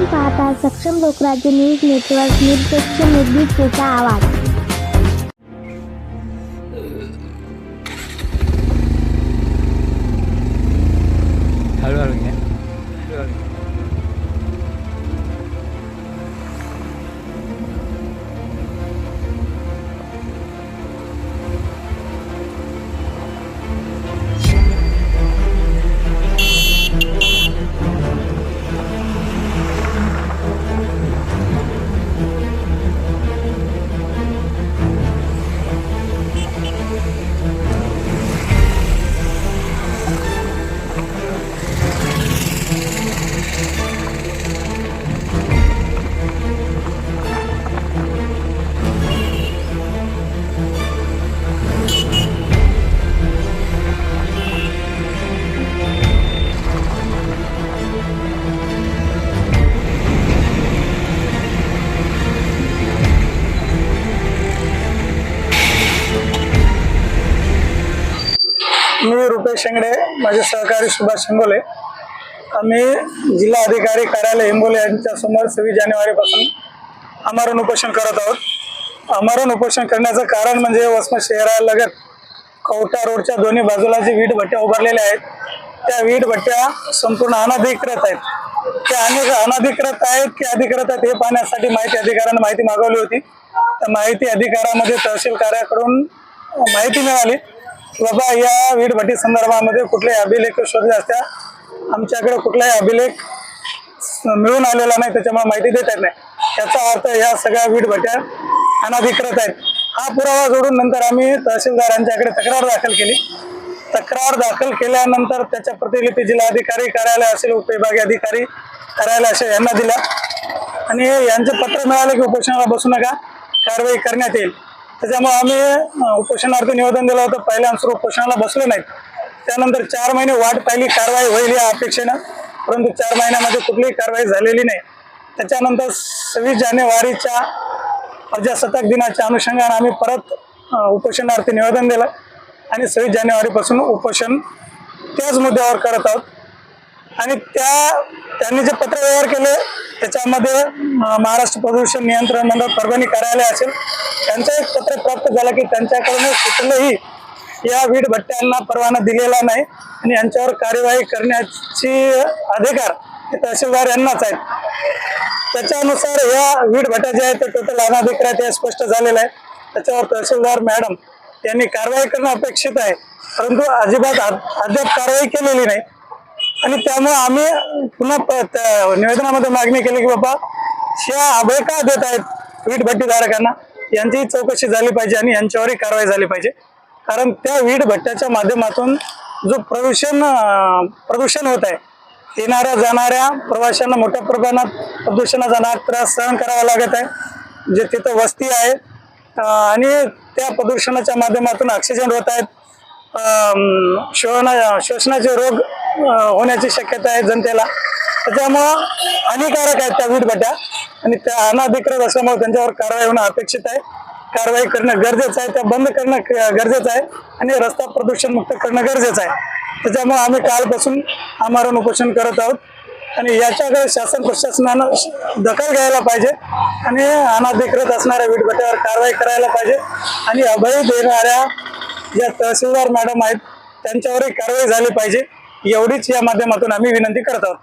आपण पाहता सक्षम लोकराज्य न्यूज नेटवर्क निर्देश निर्भीतेचा आवाज. मी रुपेश शेंगडे माझे सहकारी सुभाष शिंगोले. आम्ही जिल्हा अधिकारी कार्यालय हिंगोले यांच्या समोर सव्वीस जानेवारीपासून आमरण उपोषण करत आहोत. आमरण उपोषण करण्याचं कारण म्हणजे वसमत शहरालगत कवठा रोडच्या दोन्ही बाजूला जे वीट भट्ट्या उभारलेल्या आहेत त्या वीट भट्ट्या संपूर्ण अनधिकृत आहेत. त्या अनेक अनधिकृत आहेत की अधिकृत आहेत हे पाहण्यासाठी माहिती अधिकाऱ्यांना माहिती मागवली होती. त्या माहिती अधिकारामध्ये तहसील कार्याकडून माहिती मिळाली. बाबा या वीटभट्टी संदर्भामध्ये कुठलेही अभिलेख शोधले असत्या? आमच्याकडे कुठलाही अभिलेख मिळून आलेला नाही त्याच्यामुळे माहिती देता येत नाही. याचा अर्थ या सगळ्या वीटभट्ट्या अनाधिकृत आहेत. हा पुरावा जोडून नंतर आम्ही तहसीलदारांच्याकडे तक्रार दाखल केली. तक्रार दाखल केल्यानंतर त्याच्या प्रतिलिपी जिल्हाधिकारी कार्यालय असेल उपविभागीय अधिकारी कार्यालय असेल यांना दिल्या आणि यांचे पत्र मिळाले की उपोषणाला बसू नका. कारवाई करण्यात येईल. त्याच्यामुळे आम्ही उपोषणार्थ उपोषणार्थी निवेदन दिलं होतं. पहिल्यानुसार उपोषणाला बसलो नाहीत. त्यानंतर चार महिने वाट पाहिली कारवाई होईल या अपेक्षेनं. परंतु चार महिन्यामध्ये कुठलीही कारवाई झालेली नाही. त्याच्यानंतर सव्वीस जानेवारीच्या प्रजासत्ताक दिनाच्या अनुषंगाने आम्ही परत उपोषणार्थी निवेदन दिलं. आणि सव्वीस जानेवारीपासून उपोषण त्याच मुद्द्यावर करत आहोत. आणि त्या त्यांनी जे पत्र व्यवहार केले त्याच्यामध्ये महाराष्ट्र प्रदूषण नियंत्रण मंडळ परभणी कार्यालय असेल त्यांचं एक पत्र प्राप्त झालं की त्यांच्याकडून कुठलंही या वीट भट्ट्यांना परवाना दिलेला नाही आणि यांच्यावर कार्यवाही करण्याची अधिकार हे तहसीलदार यांनाच आहेत. त्याच्यानुसार या वीट भट्ट्या ज्या आहेत ते टोटल अनाधिकृत हे स्पष्ट झालेलं आहे. त्याच्यावर तहसीलदार मॅडम यांनी कारवाई करणं अपेक्षित आहे. परंतु अजिबात अद्याप कारवाई केलेली नाही. आणि त्यामुळे आम्ही पुन्हा प- त्या निवेदनामध्ये मागणी केली की बाबा ह्या अभय का देत आहेत वीट भट्टीधारकांना यांचीही चौकशी झाली पाहिजे आणि यांच्यावरही कारवाई झाली पाहिजे. कारण त्या वीट भट्ट्याच्या माध्यमातून जो प्रदूषण प्रदूषण होत आहे येणाऱ्या जाणाऱ्या प्रवाशांना मोठ्या प्रमाणात प्रदूषणाचा नाग त्रास सहन करावा लागत आहे. जे तिथं वस्ती आहे आणि त्या प्रदूषणाच्या माध्यमातून ऑक्सिजन होत आहेत. शोषणा शोषणाचे श्वसनाचे रोग होण्याची शक्यता आहे जनतेला. त्याच्यामुळं हानिकारक आहेत त्या वीटभट्या. आणि त्या अनाधिकृत असल्यामुळे त्यांच्यावर कारवाई होणं अपेक्षित आहे. कारवाई करणं गरजेचं आहे. त्या बंद करणं क- गरजेचं आहे. आणि रस्ता प्रदूषण मुक्त करणं गरजेचं आहे. त्याच्यामुळे आम्ही कालपासून आमरण उपोषण करत आहोत. आणि याच्याकडे शासन प्रशासनानं दखल घ्यायला पाहिजे. आणि अनाधिकृत असणाऱ्या वीटभट्यावर कारवाई करायला पाहिजे. आणि अभय देणाऱ्या ज्या तहसीलदार मॅडम आहेत त्यांच्यावरही कारवाई झाली पाहिजे. एवढीच या माध्यमातून आम्ही विनंती करत आहोत.